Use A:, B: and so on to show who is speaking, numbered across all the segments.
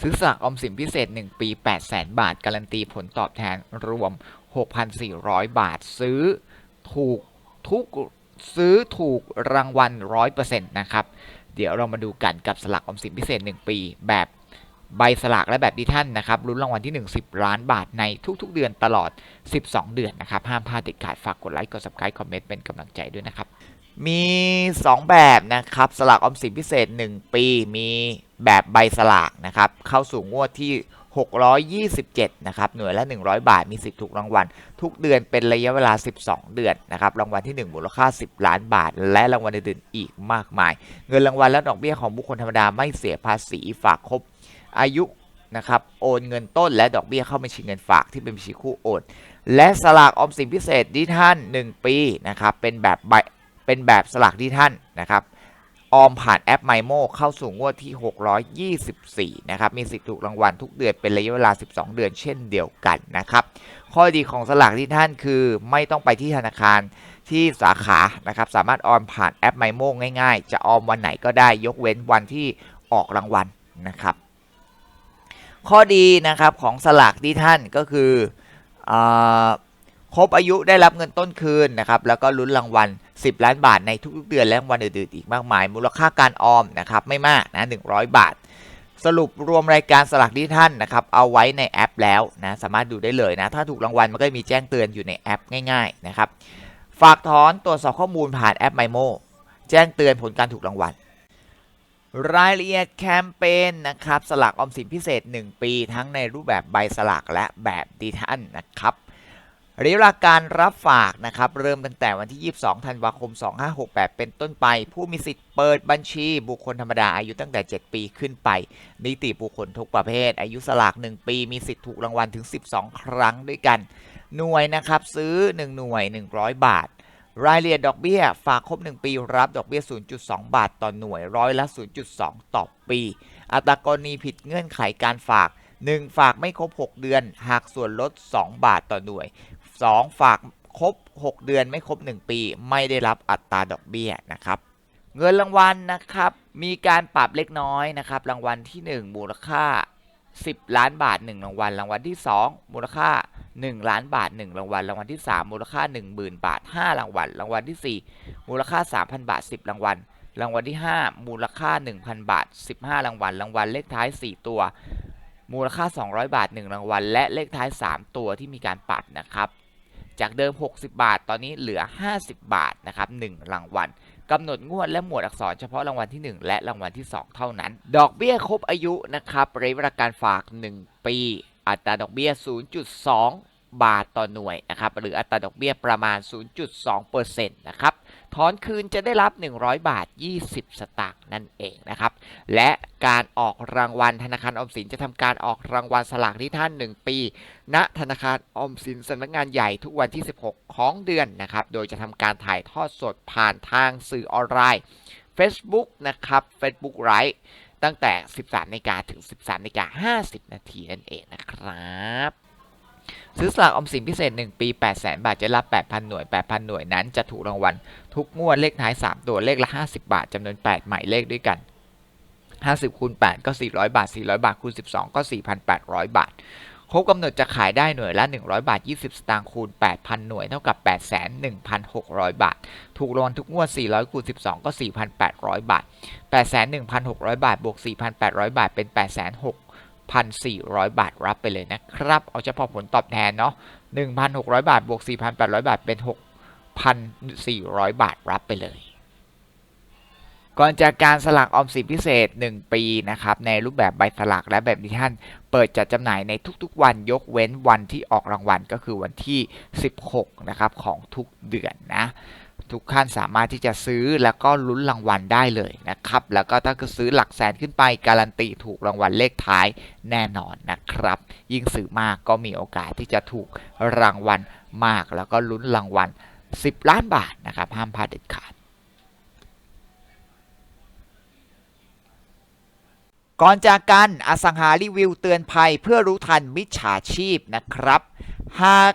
A: ซื้อสลากออมสินพิเศษ 1 ปี 8 0 0 0 0บาท การันตีผลตอบแทนรวม 6,400 บาท ซื้อถูกทุกซื้อถูกรางวัล 100%นะครับ เดี๋ยวเรามาดูกันกับสลากออมสินพิเศษ 1 ปี แบบใบสลากและแบบดิท่านนะครับลุ้นรางวัลที่ 1 10 ล้านบาทในทุกๆ เดือนตลอด 12 เดือนนะครับ ห้ามพลาดเด็ดขาดฝากกดไลค์กด subscribe คอมเมนต์เป็นกำลังใจด้วยนะครับ มี 2 แบบนะครับสลากออมสินพิเศษ 1 ปี มีแบบใบสลากนะครับเข้าสู่งวดที่ 627 นะครับหน่วยละ 100 บาทมีสิทธิ์ถูกรางวัล ทุกเดือนเป็นระยะเวลา 12 เดือนนะครับรางวัลที่ 1 มูลค่า 10 ล้านบาท และรางวัลอื่นๆอีกมากมาย เงินรางวัลและดอกเบี้ยของบุคคลธรรมดาไม่เสียภาษีฝากครบอายุนะครับโอนเงินต้นและดอกเบี้ยเข้าบัญชีเงินฝากที่เป็นบัญชีคู่โอน และสลากออมสินพิเศษดิท่าน1ปีนะครับเป็นแบบใบ เป็นแบบสลากที่ท่านนะครับออมผ่านแอป m ม m o เข้าสู่งวดที่ 624 นะครับ มีสิทธิ์ถูกรางวัลทุกเดือนเป็นระยะเวลา 12 เดือนเช่นเดียวกันนะครับ ข้อดีของสลากที่ท่านคือไม่ต้องไปที่ธนาคารที่สาขานะครับ สามารถออมผ่านแอป m ม m o ง่ายๆ จะออมวันไหนก็ได้ยกเว้นวันที่ออกรางวัลนะครับ ข้อดีนะครับของสลากที่ท่านก็คืออ ครบอายุได้รับเงินต้นคืนนะครับแล้วก็ลุ้นรางวัล 10 ล้านบาทในทุกๆเดือนและวัลอื่นๆอีกมากมาย มูลค่าการออมนะครับไม่มากนะ100 บาท สรุปรวมรายการสลากที่ท่านนะครับเอาไว้ในแอปแล้วนะสามารถดูได้เลยนะถ้าถูกรางวัลมันก็จะมีแจ้งเตือนอยู่ในแอปง่ายๆนะครับฝากถอนตรวจสอบข้อมูลผ่านแอป m ม m o แจ้งเตือนผลการถูกรางวัลรายละเอียดแคมเปญนะครับสลากออมสินพิเศษ 1 ปี ทั้งในรูปแบบใบสลากและแบบดิทันนะครับ ระยะเวลาการรับฝากนะครับเริ่มตั้งแต่วันที่ 22 ธันวาคม 2568 เป็นต้นไป ผู้มีสิทธิ์เปิดบัญชีบุคคลธรรมดาอายุตั้งแต่ 7 ปีขึ้นไป นิติบุคคลทุกประเภท อายุสลาก 1 ปี มีสิทธิ์ถูกรางวัลถึง 12 ครั้งด้วยกัน หน่วยนะครับซื้อ 1 หน่วย 100 บาท รายละเอียดดอกเบี้ย ฝากครบ 1 ปีรับดอกเบี้ย 0.2 บาทต่อหน่วยร้อยละ 0.2 ต่อปี อัตรากรณีผิดเงื่อนไขการฝาก 1 ฝากไม่ครบ 6 เดือนหากส่วนลด 2 บาทต่อหน่วย 2 ฝากครบ 6 เดือนไม่ครบ 1 ปี ไม่ได้รับอัตราดอกเบี้ยนะครับเงินรางวัลนะครับมีการปรับเล็กน้อยนะครับรางวัลที่ 1 มูลค่า 10 ล้านบาท 1 รางวัล รางวัลที่ 2 มูลค่า 1 ล้านบาท 1 รางวัล รางวัลที่ 3 มูลค่า 10,000 บาท 5 รางวัล รางวัลที่ 4 มูลค่า 3,000 บาท 10 รางวัล รางวัลที่ 5 มูลค่า 1,000 บาท 15 รางวัล รางวัลเลขท้าย 4 ตัว มูลค่า 200 บาท 1 รางวัล และเลขท้าย 3 ตัวที่มีการปรับนะครับ จากเดิม 60 บาท ตอนนี้เหลือ 50 บาทนะครับ1รางวัลกำหนดงวดและหมวดอักษรเฉพาะรางวัลที่ 1 และรางวัลที่ 2 เท่านั้น ดอกเบี้ยครบอายุนะครับระยะเวลาการฝาก 1 ปี อัตราดอกเบี้ย 0.2 บาทต่อหน่วยนะครับหรืออัตราดอกเบี้ยประมาณ 0.2%นะครับ ถอนคืนจะได้รับ 100 บาท 20 สตางค์นั่นเองนะครับ และการออกรางวัลธนาคารออมสินจะทำการออกรางวัลสลากที่ท่าน 1 ปี ณ ธนาคารออมสินสำนักงานใหญ่ทุกวันที่ 16 ของเดือนนะครับ โดยจะทำการถ่ายทอดสดผ่านทางสื่อออนไลน์ Facebook นะครับ Facebook Live ตั้งแต่ 13นาฬิกาถึง 13นาฬิกา50 นาทีนั่นเองนะครับ ซื้อสลากออมสินพิเศษ 1 ปี 8 0 0 0 0 0 บาท จะรับ 8,000 หน่วย 8,000 หน่วยนั้นจะถูกรางวัลทุกงวดเลขท้าย 3 ตัวเลขละ 50 บาทจำนวน 8 หมายเลขด้วยกัน 50คูณ8ก็ 400 บาท 400 บาทคูณ 12 ก็ 4,800 บาท ครบกำหนดจะขายได้หน่วยละ 100 บาท 20 สตางค์คูณ 8,000 หน่วยเท่ากับ 8,1,600 บาท ถูกรางวัลทุกงวด 400คูณ12 ก็ 4,800 บาท 81,600 บาทบวก4,800 บาทเป็น 8,600 86,400 บาทรับไปเลยนะครับ เอาเฉพาะผลตอบแทนเนาะ1,600 บาทบวก 4,800 บาทเป็น 6,400 บาทรับไปเลย ก่อนจากการสลากออมสินพิเศษ 1 ปีนะครับในรูปแบบใบสลากและแบบดิท่านเปิดจัดจำหน่ายในทุกๆวันยกเว้นวันที่ออกรางวัลก็คือวันที่ 16 นะครับของทุกเดือนนะ ทุกท่านสามารถที่จะซื้อแล้วก็ลุ้นรางวัลได้เลยนะครับ แล้วก็ถ้าซื้อหลักแสนขึ้นไปการันตีถูกรางวัลเลขท้ายแน่นอนนะครับ ยิ่งซื้อมากก็มีโอกาสที่จะถูกรางวัลมาก แล้วก็ลุ้นรางวัล 10 ล้านบาทนะครับห้ามพลาดเด็ดขาดก่อนจากกันอสังหารีวิวเตือนภัยเพื่อรู้ทันมิจฉาชีพนะครับ หาก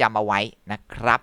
A: จำเอาไว้นะครับ